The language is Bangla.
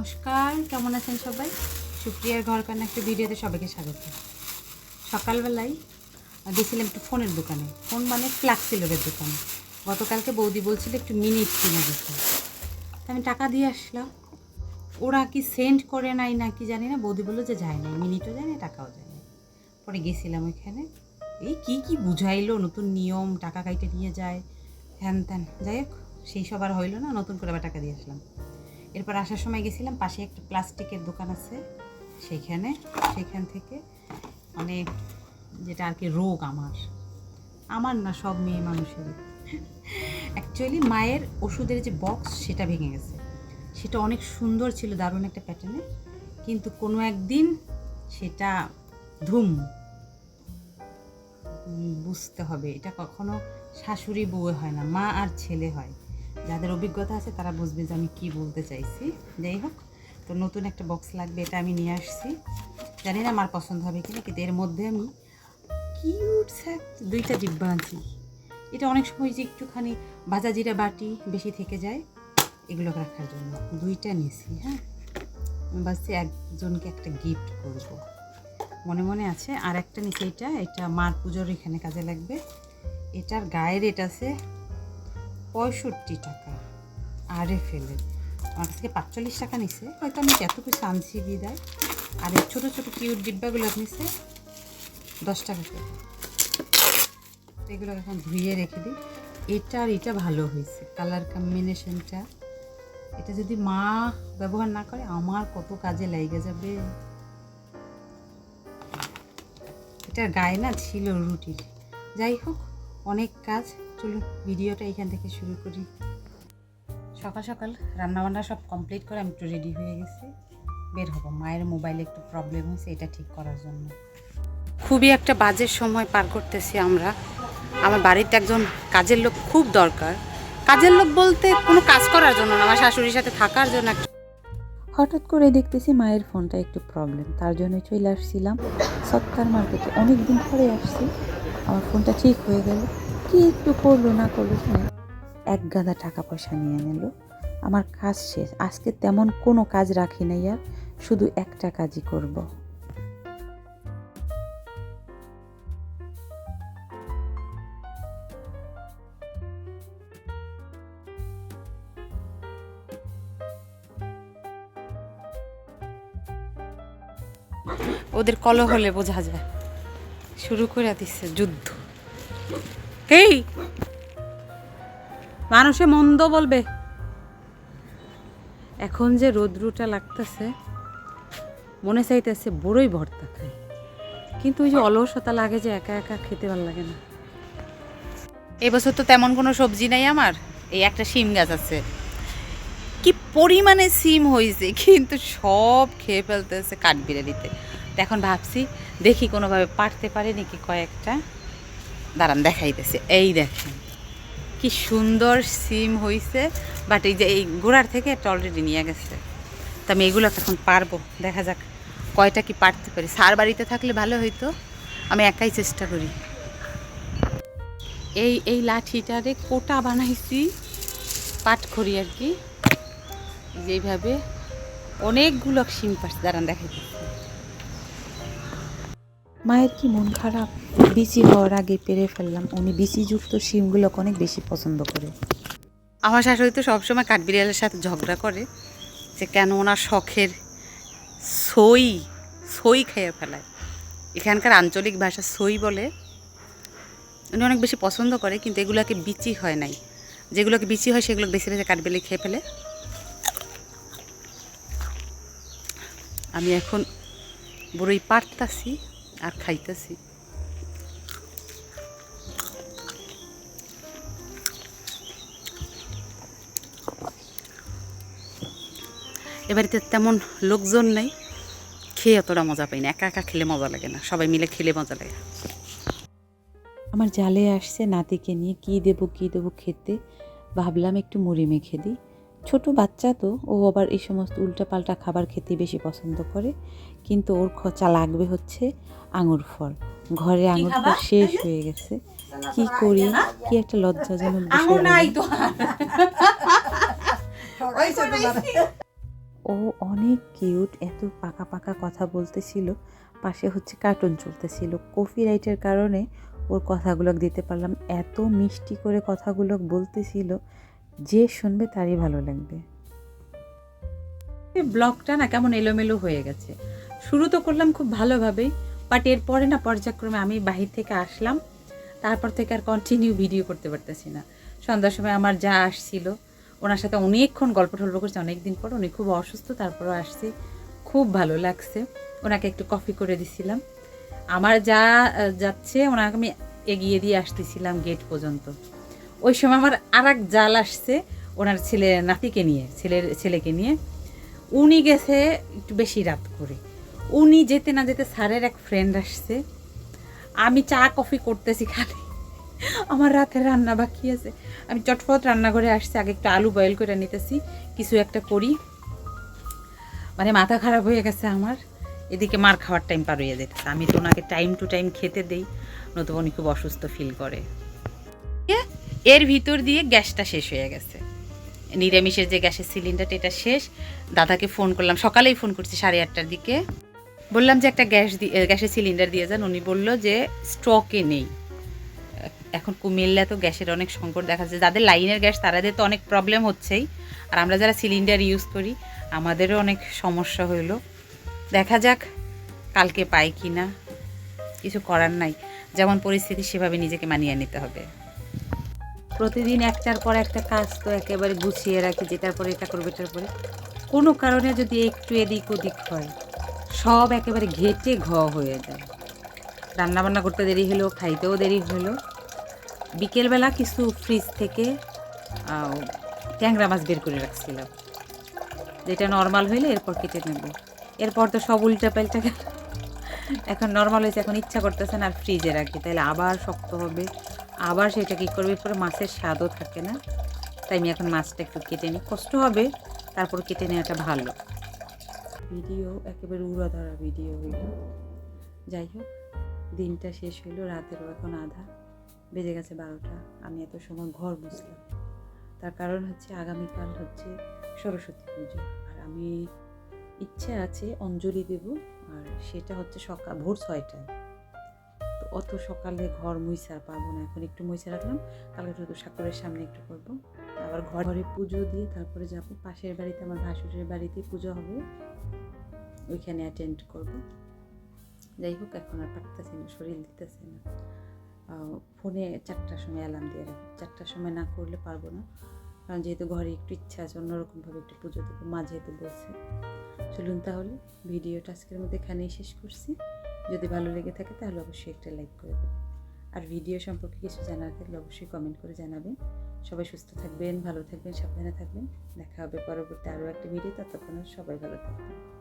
নমস্কার, কেমন আছেন সবাই? সুপ্রিয়ার ঘর কান্না একটা ভিডিওতে সবাইকে স্বাগত। সকালবেলায় গেছিলাম একটু ফোনের দোকানে। ফোন মানে ফ্ল্যাক্সিলোরের দোকানে। গতকালকে বৌদি বলছিল একটু মিনিট কিনে দিতে। আমি টাকা দিয়ে আসলাম। ওরা কি সেন্ড করে নাই না কি জানি না, বৌদি বলল যে যায় নাই। মিনিটও যায় না টাকাও যায় না পরে গেছিলাম ওইখানে। এই কি কি বুঝাইলো, নতুন নিয়ম, টাকা কাইটে নিয়ে যায়, হ্যান ত্যান। যাই হোক, সেই সবার হইল না, নতুন করে আবার টাকা দিয়ে আসলাম। এরপর আসার সময় গেছিলাম, পাশে একটা প্লাস্টিকের দোকান আছে সেইখানে, সেইখান থেকে। মানে যেটা আর কি রোগ আমার। আমার না, সব মেয়ে মানুষের অ্যাকচুয়ালি মায়ের ওষুধের যে বক্স সেটা ভেঙে গেছে। সেটা অনেক সুন্দর ছিল, দারুণ একটা প্যাটার্নে কিন্তু কোনো একদিন সেটা ধুম। বুঝতে হবে, এটা কখনো শাশুড়ি বউয়ে হয় না, মা আর ছেলে হয়। যাদের অভিজ্ঞতা আছে তারা বুঝবে যে আমি কি বলতে চাইছি। যাই হোক, তো নতুন একটা বক্স লাগবে, এটা আমি নিয়ে আসছি। জানি না আমার পছন্দ হবে কিনা, কিন্তু এর মধ্যে আমি কিউট স্যাক দুইটা ডিব্বা আনছি। এটা অনেক সময় যে একটুখানি ভাজা জিরা বাটি বেশি থেকে যায়, এগুলো রাখার জন্য দুইটা নিয়েছি হ্যাঁ। ভাবছি একজনকে একটা গিফট করব। মনে মনে আছে আর একটা নিচে এটা এটা মার পুজোর এখানে কাজে লাগবে। এটার গায়ের রেট আছে পঁয়ষট্টি টাকা। আর ফেলে, আমার কাছ থেকে পাঁচচল্লিশ টাকা নিছে। হয়তো আমি এত কিছু আনছি বিদায়? আর এই ছোটো ছোটো কিউট ডিব্বাগুলো নিছে, দশ টাকা করে। এগুলো এখন ধুয়ে রেখে দিই। এটা আর এটা ভালো হয়েছে কালার কম্বিনেশনটা এটা যদি মা ব্যবহার না করে, আমার কত কাজে লেগে যাবে। এটার গায়ে না ছিল রুটির। যাই হোক অনেক কাজ। চলুন ভিডিওটা এখান থেকে শুরু করি। সকাল সকাল রান্নাবান্না সব কমপ্লিট করে আমি একটু রেডি হয়ে গেছি। বের হব। মায়ের মোবাইলে একটু প্রবলেম হয়েছে, এটা ঠিক করার জন্য। খুবই একটা বাজের সময় পার করতেছি আমরা। আমার বাড়িতে একজন কাজের লোক খুব দরকার। কাজের লোক বলতে কোনো কাজ করার জন্য না, আমার শাশুড়ির সাথে থাকার জন্য হঠাৎ করে দেখতেছি মায়ের ফোনটা একটু প্রবলেম তার জন্য চলে আসছিলাম। সত্তার মার্কেটে অনেক দিন পরে আসছি। আমার ফোনটা ঠিক হয়ে গেল। কি একটু করল না করল শুনে এক গাদা টাকা পয়সা নিয়ে নিল। আমার কাজ শেষ। আজকে তেমন কোনো কাজ রাখি নাই আর, শুধু একটা কাজই করব। ওদের কলহ হলে বোঝা যায়। শুরু করে দিচ্ছে যুদ্ধ। এই মানুষে মন্দ বলবে। এখন যে রোদ্রুটা লাগতেছে মনে চাইতেছে বড়ই ভর্তা খাই। কিন্তু ওই যে অলসতা লাগে যে একা একা খেতে ভালো লাগে না। এবছর তো তেমন কোনো সবজি নাই আমার এই একটা শিম গাছ আছে। কি পরিমাণে সিম হয়েছে কিন্তু সব খেয়ে ফেলতেছে কাঠবিড়ালিতে। এখন ভাবছি দেখি কোনোভাবে পারতে পারে নাকি কয়েকটা। দাঁড়ান, দেখাইতেছে। এই দেখেন, কি সুন্দর সিম হয়েছে বাট এই যে এই গোড়ার থেকে এটা অলরেডি নিয়ে গেছে। তো আমি এগুলো এখন পারব, দেখা যাক কয়টা কি পারতে পারি। সার বাড়িতে থাকলে ভালো হইতো, আমি একাই চেষ্টা করি। এই এই লাঠিটারে কোটা বানাইছি পাটখড়ি আর কি। এই যে এইভাবে অনেকগুলো সিম পাচ্ছে দাঁড়ান, দেখাইতেছি। মায়ের কি মন খারাপ? বিচি হওয়ার আগে পেরে ফেললাম। উনি বিচিযুক্ত শিমগুলোকে অনেক বেশি পছন্দ করে। আমার শাশুড়ি তো সবসময় কাঠবিড়ালের সাথে ঝগড়া করে যে কেন ওনার শখের সই সই খেয়ে ফেলায়। এখানকার আঞ্চলিক ভাষা সই বলে উনি অনেক বেশি পছন্দ করে, কিন্তু এগুলোকে বিচি হয় নাই। যেগুলোকে বিচি হয়, সেগুলো বেশি বেশি কাঠবিড়ালি খেয়ে ফেলে। আমি এখন বড়ই পারতাছি। আর খাইতেছি। এ বাড়িতে তেমন লোকজন নেই। খেয়ে অতটা মজা পাই না, একা একা খেলে মজা লাগে না, সবাই মিলে খেলে মজা লাগে। আমার জালে আসছে নাতিকে নিয়ে, কি দেবো কি দেবো খেতে? ভাবলাম একটু মুড়ি মেখে দিই। ছোট বাচ্চা তো ও আবার এই সমস্ত উল্টাপাল্টা খাবার খেতে বেশি পছন্দ করে। কিন্তু ওর খচা লাগবে হচ্ছে আঙুর ফল। ঘরে আঙুর ফল শেষ হয়ে গেছে। কি করি? কি একটা লজ্জাজনক। ও অনেক কিউট এত পাকা পাকা কথা বলতেছিল। পাশে হচ্ছে কার্টুন চলতেছিল। কফি রাইটের কারণে ওর কথাগুলো দিতে পারলাম। এত মিষ্টি করে কথাগুলো বলতেছিল। যে শুনবে তারই ভালো লাগবে। ব্লগটা না কেমন এলোমেলো হয়ে গেছে। শুরু তো করলাম খুব ভালোভাবেই বাট এরপরে না পর্যায়ক্রমে আমি বাহির থেকে আসলাম। তারপর থেকে আর কন্টিনিউ ভিডিও করতে পারতেছি না। সন্ধ্যার সময় আমার যা আসছিল, ওনার সাথে অনেকক্ষণ গল্প টল্প করছে, অনেকদিন পর উনি খুব অসুস্থ, তারপরও আসছে। খুব ভালো লাগছে। ওনাকে একটু কফি করে দিছিলাম। আমার যা যাচ্ছে, ওনাকে আমি এগিয়ে দিয়ে আসতেছিলাম গেট পর্যন্ত। ওই সময় আমার আর এক জাল আসছে, ওনার ছেলে নাতিকে নিয়ে, ছেলের ছেলেকে নিয়ে। উনি গেছে একটু বেশি রাত করে। উনি যেতে না যেতে স্যারের এক ফ্রেন্ড আসছে। আমি চা, কফি করতেছি খালি। আমার রাতের রান্না বাকি আছে। আমি চটফট রান্না করে আসছি, আগে একটু আলু বয়েল করে নিতেছি, কিছু একটা করি। মানে মাথা খারাপ হয়ে গেছে আমার। এদিকে মার খাওয়ার টাইম পার হয়ে যেতেছে। আমি তো ওনাকে টাইম টু টাইম খেতে দেই, নতুবা উনি খুব অসুস্থ ফিল করে। এর ভিতর দিয়ে গ্যাসটা শেষ হয়ে গেছে। নিরামিষের যে গ্যাসের সিলিন্ডারটা এটা শেষ। দাদাকে ফোন করলাম, সকালেই ফোন করছি সাড়ে আটটার দিকে। বললাম যে একটা গ্যাস দিয়ে গ্যাসের সিলিন্ডার দিয়ে যান। উনি বলল যে স্টকে নেই। এখন কুমিল্লা তো গ্যাসের অনেক সংকট দেখা যাচ্ছে। যাদের লাইনের গ্যাস তাদের তো অনেক প্রবলেম হচ্ছেই। আর আমরা যারা সিলিন্ডার ইউজ করি, আমাদেরও অনেক সমস্যা হইল। দেখা যাক কালকে পাই কি না কিছু করার নাই। যেমন পরিস্থিতি, সেভাবে নিজেকে মানিয়ে নিতে হবে। প্রতিদিন একটার পর একটা কাজ তো একেবারে গুছিয়ে রাখি যেটার পরে এটা করব, এটার পরে। কোনো কারণে যদি একটু এদিক ওদিক হয়, সব একেবারে ঘেটে ঘ হয়ে যায়। রান্না বান্না করতে দেরি হলো খাইতেও দেরি হলো বিকেলবেলা কিছু ফ্রিজ থেকে ট্যাংরা মাছ বের করে রাখছিলাম। যেটা নর্মাল হইলে এরপর কেটে নেব। এরপর তো সব উল্টা পাল্টা এখন নর্মাল হয়েছে, এখন ইচ্ছা করতেছে না আর ফ্রিজে রাখি তাহলে আবার শক্ত হবে। আবার সেটা কী করবে? পরে মাছের স্বাদও থাকে না। তাই আমি এখন মাছটা একটু কেটে নিই। কষ্ট হবে, তারপর কেটে নেওয়াটা ভালো। ভিডিও একেবারে উড়া ধরা ভিডিও হইল। যাই হোক, দিনটা শেষ হইল, রাতেরও এখন আধা। বেজে গেছে বারোটা। আমি এত সময় ঘর মুছলাম তার কারণ হচ্ছে আগামীকাল হচ্ছে সরস্বতী পুজো। আর আমি ইচ্ছে আছে অঞ্জলি দেব। আর সেটা হচ্ছে সকাল ভোর ছয়টায়। অত সকালে ঘর মুইসা পাবো না। এখন একটু মুইসা রাখলাম, কালকে শুধু ঠাকুরের সামনে একটু করব। আবার ঘরে পুজো দিয়ে তারপরে যাব। পাশের বাড়িতে আমার ভাসুরের বাড়িতে পুজো হবে। ওইখানে অ্যাটেন্ড করব। যাই হোক, এখন আর পারতেছি না, শরীর দিতেছে না। ফোনে চারটার সময় অ্যালার্ম দিয়ে রাখব। চারটার সময় না করলে পারব না। কারণ যেহেতু ঘরে একটু ইচ্ছা আছে, অন্যরকমভাবে একটু পুজো দেবো। মা যেহেতু বলছে। চলুন তাহলে, ভিডিওটা আজকের মধ্যে এখানেই শেষ করছি। যদি ভালো লেগে থাকে তাহলে অবশ্যই একটা লাইক করে দেবেন। আর ভিডিও সম্পর্কে কিছু জানার থাকলে অবশ্যই কমেন্ট করে জানাবেন। সবাই সুস্থ থাকবেন, ভালো থাকবেন, সাবধানে থাকবেন। দেখা হবে পরবর্তী আরও একটা ভিডিও ততক্ষণ সবাই ভালো থাকবেন।